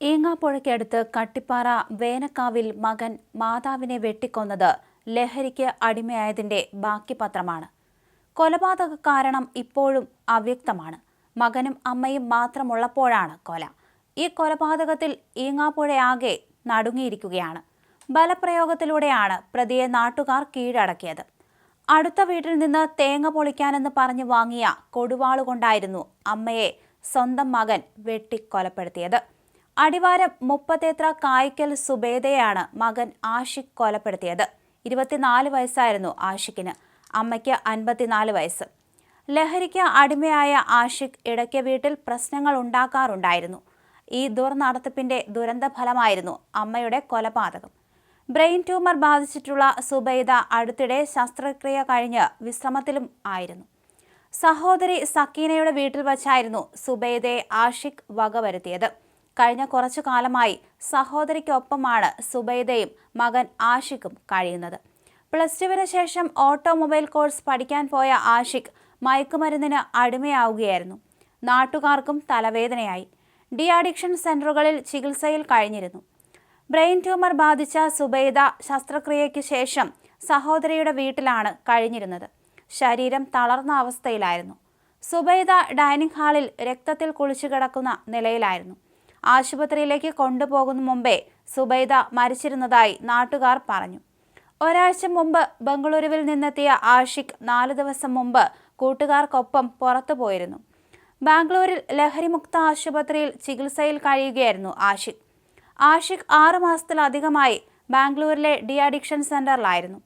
ഈങ്ങാപ്പുഴയ്ക്കടുത്ത് കട്ടിപ്പാറ വേനക്കാവിൽ മകൻ മാതാവിനെ വെട്ടിക്കൊന്നത് ലഹരിക്ക് അടിമയായതിന്റെ ബാക്കി പത്രമാണ് കൊലപാതക കാരണം ഇപ്പോഴും അവ്യക്തമാണ്. മകനും അമ്മയും മാത്രമുള്ളപ്പോഴാണ് കൊല. ഈ കൊലപാതകത്തിൽ ഈങ്ങാപ്പുഴയാകെ നടുങ്ങിയിരിക്കുകയാണ്. ബലപ്രയോഗത്തിലൂടെയാണ് പ്രതിയെ നാട്ടുകാർ കീഴടക്കിയത്. അടുത്ത വീട്ടിൽ നിന്ന് തേങ്ങ പൊളിക്കാനെന്ന് പറഞ്ഞു വാങ്ങിയ കൊടുവാളുകൊണ്ടായിരുന്നു അമ്മയെ സ്വന്തം മകൻ വെട്ടിക്കൊലപ്പെടുത്തിയത്. അടിവാരം മുപ്പത്തേത്ര കായ്ക്കൽ സുബേദയാണ് മകൻ ആഷിഖ് കൊലപ്പെടുത്തിയത്. ഇരുപത്തിനാല് വയസ്സായിരുന്നു ആഷിഖിന്. അമ്മയ്ക്ക് അൻപത്തിനാല് വയസ്സ്. ലഹരിക്ക് അടിമയായ ആഷിഖ് ഇടയ്ക്ക് വീട്ടിൽ പ്രശ്നങ്ങൾ ഉണ്ടാക്കാറുണ്ടായിരുന്നു. ഈ ദുർനടത്തിപ്പിന്റെ ദുരന്ത ഫലമായിരുന്നു അമ്മയുടെ കൊലപാതകം. ബ്രെയിൻ ട്യൂമർ ബാധിച്ചിട്ടുള്ള സുബൈദ അടുത്തിടെ ശസ്ത്രക്രിയ കഴിഞ്ഞ് വിശ്രമത്തിലും ആയിരുന്നു. സഹോദരി സക്കീനയുടെ വീട്ടിൽ വച്ചായിരുന്നു സുബൈദയെ ആഷിഖ് വകവരുത്തിയത്. കഴിഞ്ഞ കുറച്ചു കാലമായി സഹോദരിക്കൊപ്പമാണ് സുബൈദയും മകൻ ആഷിഖും കഴിയുന്നത്. പ്ലസ് ടുവിന് ശേഷം ഓട്ടോമൊബൈൽ കോഴ്സ് പഠിക്കാൻ പോയ ആഷിഖ് മയക്കുമരുന്നിന് അടിമയാവുകയായിരുന്നു. നാട്ടുകാർക്കും തലവേദനയായി. ഡി അഡിക്ഷൻ സെന്ററുകളിൽ ചികിത്സയിൽ കഴിഞ്ഞിരുന്നു. ബ്രെയിൻ ട്യൂമർ ബാധിച്ച സുബൈദ ശസ്ത്രക്രിയയ്ക്ക് ശേഷം സഹോദരിയുടെ വീട്ടിലാണ് കഴിഞ്ഞിരുന്നത്. ശരീരം തളർന്ന അവസ്ഥയിലായിരുന്നു. സുബൈദ ഡൈനിങ് ഹാളിൽ രക്തത്തിൽ കുളിച്ചു കിടക്കുന്ന നിലയിലായിരുന്നു. ആശുപത്രിയിലേക്ക് കൊണ്ടുപോകുന്ന മുമ്പേ സുബൈദ മരിച്ചിരുന്നതായി നാട്ടുകാർ പറഞ്ഞു. ഒരാഴ്ച മുമ്പ് ബംഗളൂരുവിൽ നിന്നെത്തിയ ആഷിഖ് നാല് ദിവസം മുമ്പ് കൂട്ടുകാർക്കൊപ്പം പുറത്തു പോയിരുന്നു. ബാംഗ്ലൂരിൽ ലഹരിമുക്ത ആശുപത്രിയിൽ ചികിത്സയിൽ കഴിയുകയായിരുന്നു ആഷിഖ്. ആഷിഖ് ആറു മാസത്തിലധികമായി ബാംഗ്ലൂരിലെ ഡി അഡിക്ഷൻ സെന്ററിലായിരുന്നു.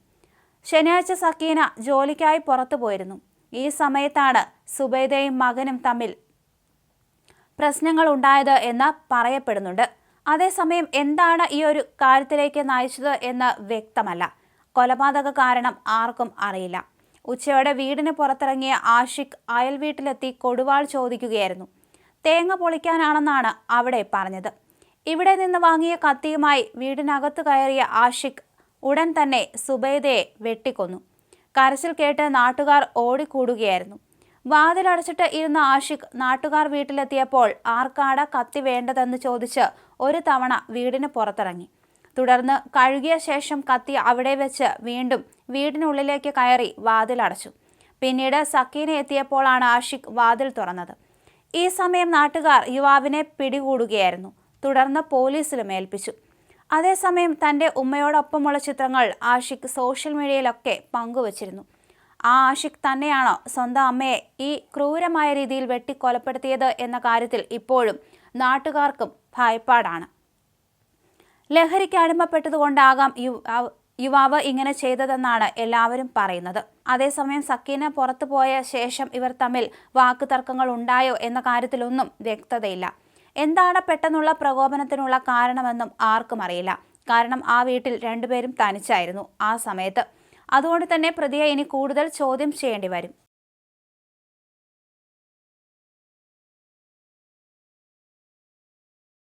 ശനിയാഴ്ച സക്കീന ജോലിക്കായി പുറത്തു പോയിരുന്നു. ഈ സമയത്താണ് സുബൈദയും മകനും തമ്മിൽ പ്രശ്നങ്ങൾ ഉണ്ടായത് എന്ന് പറയപ്പെടുന്നുണ്ട്. അതേസമയം എന്താണ് ഈ ഒരു കാര്യത്തിലേക്ക് നയിച്ചത് എന്ന് വ്യക്തമല്ല. കൊലപാതക കാരണം ആർക്കും അറിയില്ല. ഉച്ചയോടെ വീടിന് പുറത്തിറങ്ങിയ ആഷിഖ് അയൽ വീട്ടിലെത്തി കൊടുവാൾ ചോദിക്കുകയായിരുന്നു. തേങ്ങ പൊളിക്കാനാണെന്നാണ് അവിടെ പറഞ്ഞത്. ഇവിടെ നിന്ന് വാങ്ങിയ കത്തിയുമായി വീടിനകത്ത് കയറിയ ആഷിഖ് ഉടൻ തന്നെ സുബൈദയെ വെട്ടിക്കൊന്നു. കരച്ചിൽ കേട്ട് നാട്ടുകാർ ഓടിക്കൂടുകയായിരുന്നു. വാതിലടച്ചിട്ട് ഇരുന്ന ആഷിഖ് നാട്ടുകാർ വീട്ടിലെത്തിയപ്പോൾ ആർക്കാട കത്തി വേണ്ടതെന്ന് ചോദിച്ച് ഒരു തവണ വീടിന് പുറത്തിറങ്ങി. തുടർന്ന് കഴുകിയ ശേഷം കത്തി അവിടെ വെച്ച് വീണ്ടും വീടിനുള്ളിലേക്ക് കയറി വാതിലടച്ചു. പിന്നീട് സക്കീന എത്തിയപ്പോഴാണ് ആഷിഖ് വാതിൽ തുറന്നത്. ഈ സമയം നാട്ടുകാർ യുവാവിനെ പിടികൂടുകയായിരുന്നു. തുടർന്ന് പോലീസിലും ഏൽപ്പിച്ചു. അതേസമയം തന്റെ ഉമ്മയോടൊപ്പമുള്ള ചിത്രങ്ങൾ ആഷിഖ് സോഷ്യൽ മീഡിയയിലൊക്കെ പങ്കുവച്ചിരുന്നു. ആ ആഷിഖ് തന്നെയാണോ സ്വന്തം അമ്മയെ ഈ ക്രൂരമായ രീതിയിൽ വെട്ടിക്കൊലപ്പെടുത്തിയത് എന്ന കാര്യത്തിൽ ഇപ്പോഴും നാട്ടുകാർക്കും ഭയപ്പാടാണ്. ലഹരിക്ക് അടിമപ്പെട്ടതുകൊണ്ടാകാം യുവാവ് ഇങ്ങനെ ചെയ്തതെന്നാണ് എല്ലാവരും പറയുന്നത്. അതേസമയം സക്കീന പുറത്തു പോയ ശേഷം ഇവർ തമ്മിൽ വാക്കുതർക്കങ്ങൾ ഉണ്ടായോ എന്ന കാര്യത്തിലൊന്നും വ്യക്തതയില്ല. എന്താണ് പെട്ടെന്നുള്ള പ്രകോപനത്തിനുള്ള കാരണമെന്നും ആർക്കും അറിയില്ല. കാരണം ആ വീട്ടിൽ രണ്ടുപേരും തനിച്ചായിരുന്നു ആ സമയത്ത്. അതുകൊണ്ട് തന്നെ പ്രതിയെ ഇനി കൂടുതൽ ചോദ്യം ചെയ്യേണ്ടി വരും.